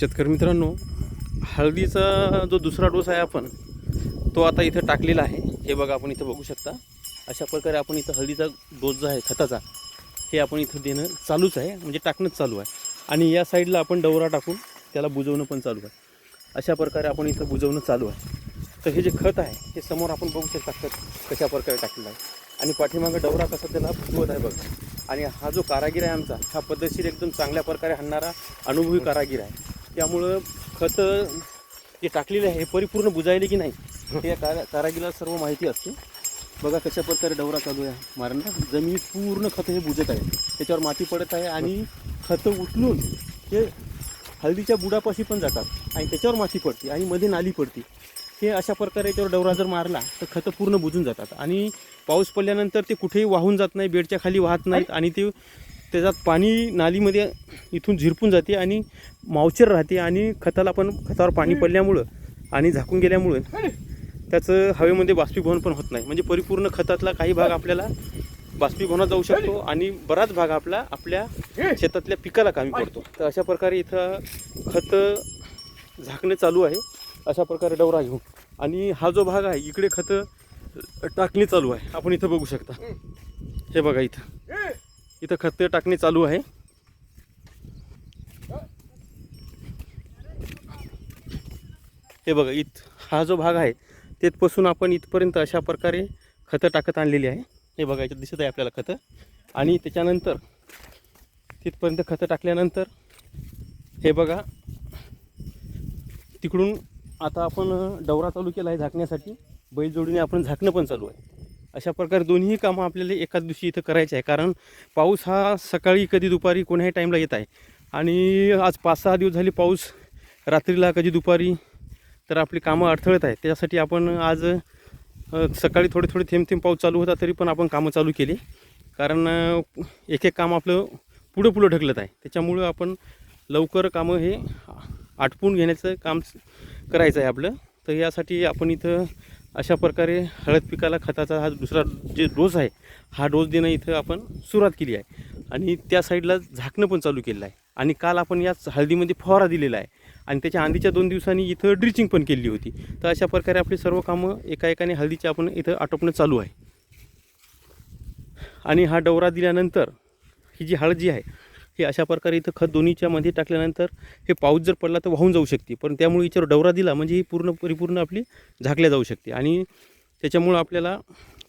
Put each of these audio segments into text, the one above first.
शेतकरी मित्रांनो हळदीचा जो दुसरा डोस आहे आपण तो आता इथं टाकलेला आहे. हे बघा आपण इथं बघू शकता. अशा प्रकारे आपण इथं हळदीचा डोस जो आहे खताचा हे आपण इथं देणं चालूच आहे. म्हणजे टाकणंच चालू आहे. आणि या साईडला आपण डवरा टाकून त्याला बुजवणं पण चालू आहे. अशा प्रकारे आपण इथं बुजवणं चालू आहे. तर हे जे खत आहे हे समोर आपण बघू शकता खत कशा प्रकारे टाकलेलं आहे. आणि पाठीमागं डवरा कसा त्याला भुजवत आहे बघा. आणि हा जो कारागीर आहे आमचा हा पद्धतशीर एकदम चांगल्या प्रकारे हाणणारा अनुभवी कारागीर आहे. त्यामुळं खत जे टाकलेले आहे हे परिपूर्ण बुजायले की नाही हे या कारा कारागीला सर्व माहिती असते. बघा कशा प्रकारे डवरा चालू आहे मारणं जमिनीत पूर्ण खत हे बुजत आहे. त्याच्यावर माती पडत आहे आणि खतं उचलून ते हळदीच्या बुडापाशी पण जातात आणि त्याच्यावर माती पडते आणि मध्ये नाली पडते. हे अशा प्रकारे याच्यावर डवरा जर मारला तर खतं पूर्ण बुजून जातात. आणि पाऊस पडल्यानंतर ते कुठेही वाहून जात नाही बेडच्या खाली वाहत नाहीत आणि ते त्याच्यात पाणी नालीमध्ये इथून झिरपून जाते आणि मावचर राहते आणि खताला पण खतावर पाणी पडल्यामुळं आणि झाकून गेल्यामुळं त्याचं हवेमध्ये बाष्पीभवन पण होत नाही. म्हणजे परिपूर्ण खतातला काही भाग आपल्याला बाष्पीभवनात जाऊ शकतो आणि बराच भाग आपला आपल्या शेतातल्या पिकाला कामी पडतो. तर अशा प्रकारे इथं खत झाकणे चालू आहे. अशा प्रकारे डवरा घेऊन. आणि हा जो भाग आहे इकडे खत टाकणे चालू आहे. आपण इथं बघू शकता. हे बघा इथं. इथं खत टाकणे चालू आहे. हे बघा इथ हा जो भाग आहे तेथपासून आपण इथपर्यंत अशा प्रकारे खतं टाकत आणलेली आहे. हे बघा याच्यात दिसत आहे आपल्याला खतं. आणि त्याच्यानंतर तिथपर्यंत खतं टाकल्यानंतर हे बघा तिकडून आता आपण डवरा चालू केला आहे झाकण्यासाठी. बैलजोडीने आपण झाकणं पण चालू आहे. अशा प्रकारे दोन्ही कामं आपल्याला एकाच दिवशी इथं करायचे आहे. कारण पाऊस हा सकाळी कधी दुपारी कोण्याही टाईमला येत आहे. आणि आज पाच सहा दिवस झाले पाऊस रात्रीला कधी दुपारी तर आपली कामं अडथळत आहेत. त्याच्यासाठी आपण आज सकाळी थोडे थोडे थेंब थेंब पाऊस चालू होता तरी पण आपण कामं चालू केली. कारण एक एक काम आपलं पुढं पुढं ढकलत आहे. त्याच्यामुळं आपण लवकर कामं हे आटपून घेण्याचं काम करायचं आहे आपलं. तर यासाठी आपण इथं अशा प्रकारे हळद पिकाला खताचा हा दुसरा जे डोस आहे हा डोस देणं इथं आपण सुरुवात केली आहे. आणि त्या साईडला झाकणं पण चालू केलेलं आहे. आणि काल आपण याच हळदीमध्ये फवारा दिलेला आहे. आणि त्याच्या आधीच्या दोन दिवसांनी इथं ड्रिचिंग पण केली होती. तर अशा प्रकारे आपली सर्व कामं एका एकाने आपण इथं आटोपणं चालू आहे. आणि हा डवरा दिल्यानंतर ही जी हळद जी आहे हे अशा प्रकारे इथं खत दोन्हीच्या मध्ये टाकल्यानंतर हे पाऊस जर पडला तर वाहून जाऊ शकते. पण त्यामुळे याच्यावर डवरा दिला म्हणजे ही पूर्ण परिपूर्ण आपली झाकल्या जाऊ शकते. आणि त्याच्यामुळं आपल्याला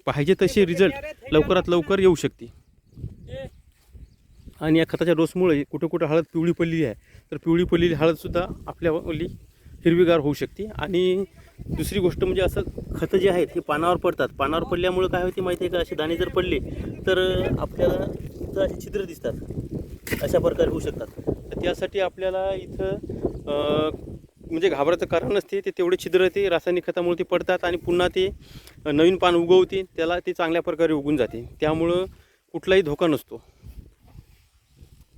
पाहिजे तसे रिझल्ट लवकरात लवकर येऊ शकते. आणि या खताच्या डोसमुळे कुठं कुठं हळद पिवळी पडलेली आहे. तर पिवळी पडलेली हळदसुद्धा आपल्याली हिरवीगार होऊ शकते. आणि दुसरी गोष्ट म्हणजे असं खतं जे आहेत हे पानावर पडतात. पानावर पडल्यामुळं काय होते माहिती आहे का? असे दाणे जर पडले तर आपल्याला असे छिद्र दिसतात. अशा प्रकारे होऊ शकतात. तर त्यासाठी आपल्याला इथं म्हणजे घाबरायचं कारण नसते ते तेवढे छिद्र ते रासायनिक खतामुळे ते पडतात आणि पुन्हा ते नवीन पान उगवते त्याला ते चांगल्या प्रकारे उगून जाते. त्यामुळं कुठलाही धोका नसतो.